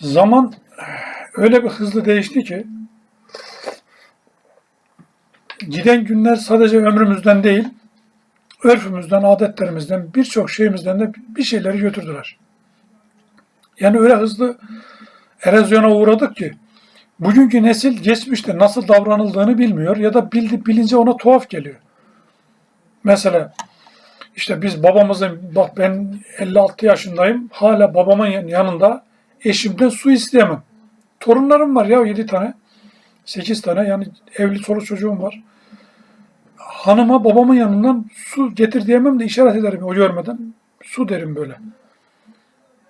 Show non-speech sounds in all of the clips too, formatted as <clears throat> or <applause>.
Zaman öyle bir hızlı değişti ki giden günler sadece ömrümüzden değil, örfümüzden, adetlerimizden, birçok şeyimizden de bir şeyleri götürdüler. Yani öyle hızlı erozyona uğradık ki bugünkü nesil geçmişte nasıl davranıldığını bilmiyor ya da bildi, bilince ona tuhaf geliyor. Mesela işte biz babamızın, bak ben 56 yaşındayım, hala babamın yan- yanında eşimden su isteyemem. Torunlarım var ya 7 tane, 8 tane yani evli çoluk çocuğum var. Hanıma babamın yanından su getir diyemem de işaret ederim o görmeden. Su derim böyle.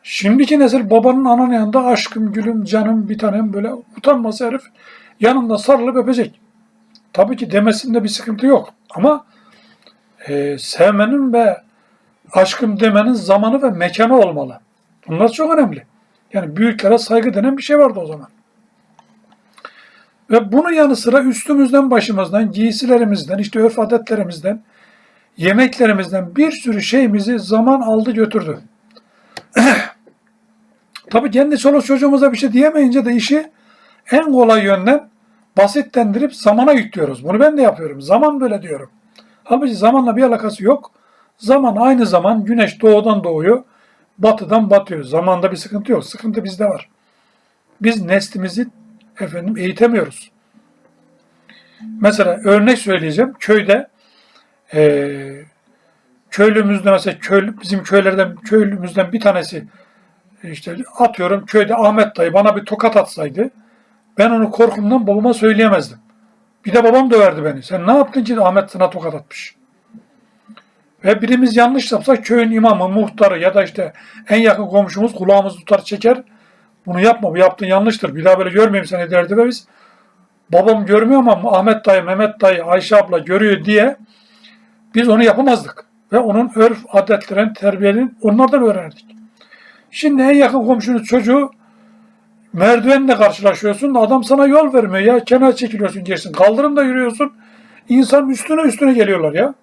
Şimdiki nesil babanın ananın yanında aşkım, gülüm, canım bir tanem böyle utanmaz herif yanında sarılıp öpecek. Tabii ki demesinde bir sıkıntı yok ama e, sevmenin ve aşkım demenin zamanı ve mekanı olmalı. Bunlar çok önemli. Yani büyüklere saygı denen bir şey vardı o zaman. Ve bunun yanı sıra üstümüzden, başımızdan, giysilerimizden, işte örf adetlerimizden, yemeklerimizden bir sürü şeyimizi zaman aldı götürdü. <clears throat> Tabii kendi çoluk çocuğumuza bir şey diyemeyince de işi en kolay yönden basitlendirip zamana yüklüyoruz. Bunu ben de yapıyorum. Zaman böyle diyorum. Halbuki zamanla bir alakası yok. Zaman aynı zaman güneş doğudan doğuyor, batıdan batıyor. Zamanda bir sıkıntı yok. Sıkıntı bizde var. Biz neslimizi efendim eğitemiyoruz. Mesela örnek söyleyeceğim. Köyde eee köylümüzde mesela köy, bizim köylerden köylümüzden bir tanesi işte atıyorum köyde Ahmet dayı bana bir tokat atsaydı ben onu korkumdan babama söyleyemezdim. Bir de babam döverdi beni. Sen ne yaptın ki Ahmet sana tokat atmış. Ve birimiz yanlış yapsak köyün imamı, muhtarı ya da işte en yakın komşumuz kulağımızı tutar çeker. Bunu yapma bu yaptığın yanlıştır. Bir daha böyle görmeyeyim seni derdi ve biz babam görmüyor ama Ahmet dayı, Mehmet dayı, Ayşe abla görüyor diye biz onu yapamazdık. Ve onun örf, adetlerin, terbiyenin onlardan öğrenirdik. Şimdi en yakın komşunun çocuğu merdivenle karşılaşıyorsun da adam sana yol vermiyor ya. Kenar çekiliyorsun geçsin. Kaldırımda yürüyorsun. İnsan üstüne üstüne geliyorlar ya.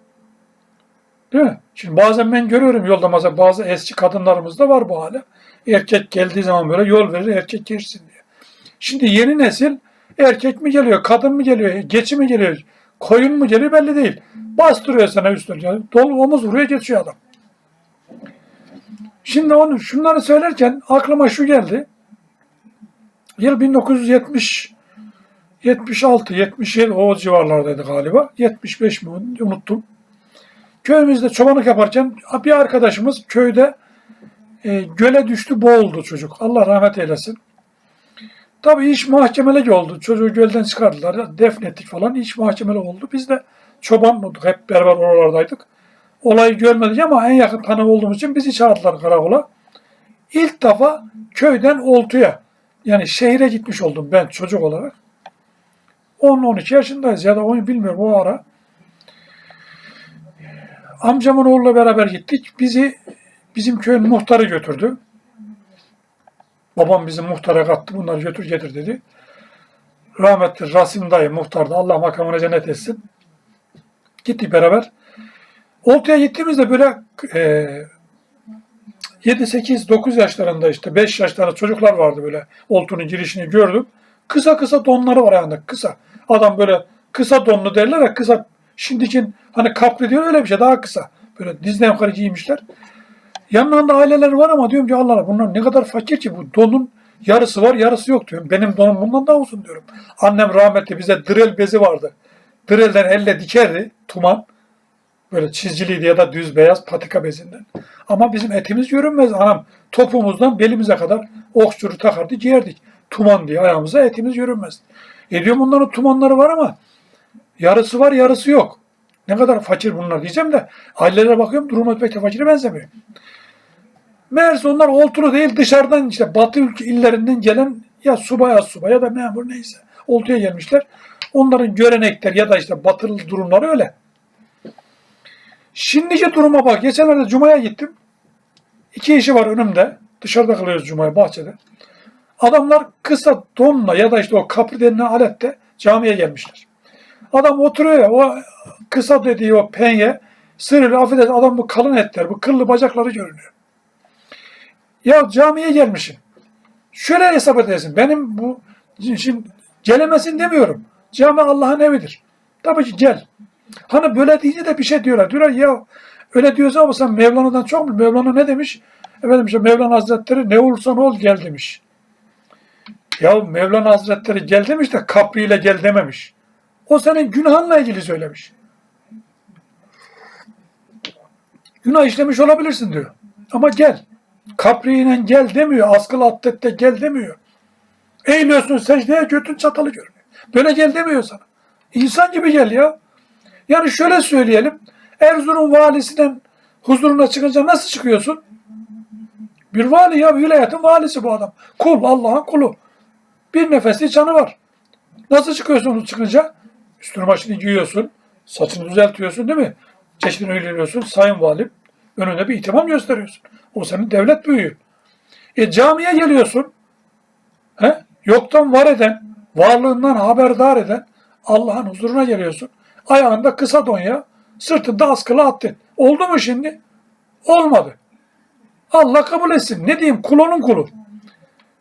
Değil mi? Şimdi bazen ben görüyorum yolda mesela bazı eski kadınlarımızda var bu hale. Erkek geldiği zaman böyle yol verir erkek geçsin diye. Şimdi yeni nesil erkek mi geliyor, kadın mı geliyor, geçi mi geliyor, koyun mu geliyor belli değil. Bastırıyor sana üstüne. Dolu omuz vuruyor geçiyor adam. Şimdi onu şunları söylerken aklıma şu geldi. Yıl 1970 76, 77 o civarlardaydı galiba. 75 mi unuttum. Köyümüzde çobanlık yaparken bir arkadaşımız köyde e, göle düştü boğuldu çocuk. Allah rahmet eylesin. Tabii iş mahkemelik oldu. Çocuğu gölden çıkardılar. Defnettik falan. İş mahkemeli oldu. Biz de çoban olduk. Hep beraber oralardaydık. Olayı görmedik ama en yakın tanık olduğumuz için bizi çağırdılar karakola. İlk defa köyden Oltu'ya yani şehire gitmiş oldum ben çocuk olarak. 10-12 yaşındayız ya da 10 bilmiyorum o ara. Amcamın oğluyla beraber gittik. Bizi bizim köyün muhtarı götürdü. Babam bizi muhtara kattı. Bunları götür getir dedi. Rahmetli Rasim dayı muhtardı. Allah makamına cennet etsin. Gittik beraber. Oltu'ya gittiğimizde böyle e, 7, 8, 9 yaşlarında işte 5 yaşlarında çocuklar vardı böyle. Oltu'nun girişini gördüm. Kısa kısa donları var ayağında kısa. Adam böyle kısa donlu derler ya kısa. Şimdiki hani kapri diyor öyle bir şey daha kısa. Böyle dizden yukarı giymişler. Yanlarında aileler var ama diyorum ki Allah Allah bunlar ne kadar fakir ki bu donun yarısı var yarısı yok diyorum. Benim donum bundan daha uzun diyorum. Annem rahmetli bize drel bezi vardı. Drelden elle dikerdi tuman. Böyle çizgiliydi ya da düz beyaz patika bezinden. Ama bizim etimiz görünmez anam. Topumuzdan belimize kadar okçuru takardı giyerdik. Tuman diye ayağımıza etimiz görünmez. E diyorum bunların tumanları var ama yarısı var yarısı yok. Ne kadar fakir bunlar diyeceğim de ailelere bakıyorum durumu pek de fakire benzemiyor. Meğerse onlar oltulu değil dışarıdan işte batı ülke illerinden gelen ya subay ya subay ya da memur neyse oltuya gelmişler. Onların görenekler ya da işte batılı durumları öyle. Şimdiki duruma bak. Geçenlerde Cuma'ya gittim. İki işi var önümde. Dışarıda kalıyoruz Cuma'ya bahçede. Adamlar kısa donla ya da işte o kapri denilen alette camiye gelmişler. Adam oturuyor ya o kısa dediği o penye sırrı affedersin adam bu kalın etler bu kıllı bacakları görünüyor. Ya camiye gelmişim. Şöyle hesap edersin. Benim bu şimdi gelemesin demiyorum. Cami Allah'ın evidir. Tabii ki gel. Hani böyle deyince de bir şey diyorlar. Diyorlar ya öyle diyorsa ama sen Mevlana'dan çok mu? Mevlana ne demiş? Efendim işte Mevlana Hazretleri ne olursan ol gel demiş. Ya Mevlana Hazretleri gel demiş de kapriyle gel dememiş. O senin günahınla ilgili söylemiş. Günah işlemiş olabilirsin diyor. Ama gel. Kapriyle gel demiyor. Askılı atlette gel demiyor. Eğiliyorsun secdeye götün çatalı görünüyor. Böyle gel demiyor sana. İnsan gibi gel ya. Yani şöyle söyleyelim. Erzurum valisinden huzuruna çıkınca nasıl çıkıyorsun? Bir vali ya vilayetin valisi bu adam. Kul Allah'ın kulu. Bir nefesli canı var. Nasıl çıkıyorsun çıkınca? Üstünü başını giyiyorsun. Saçını düzeltiyorsun değil mi? Çeşidini öyleniyorsun. Sayın valim. Önünde bir itimam gösteriyorsun. O senin devlet büyüğün. E camiye geliyorsun. He? Yoktan var eden, varlığından haberdar eden Allah'ın huzuruna geliyorsun. Ayağında kısa donya, sırtında askılı attın. Oldu mu şimdi? Olmadı. Allah kabul etsin. Ne diyeyim? Kulunun kulu.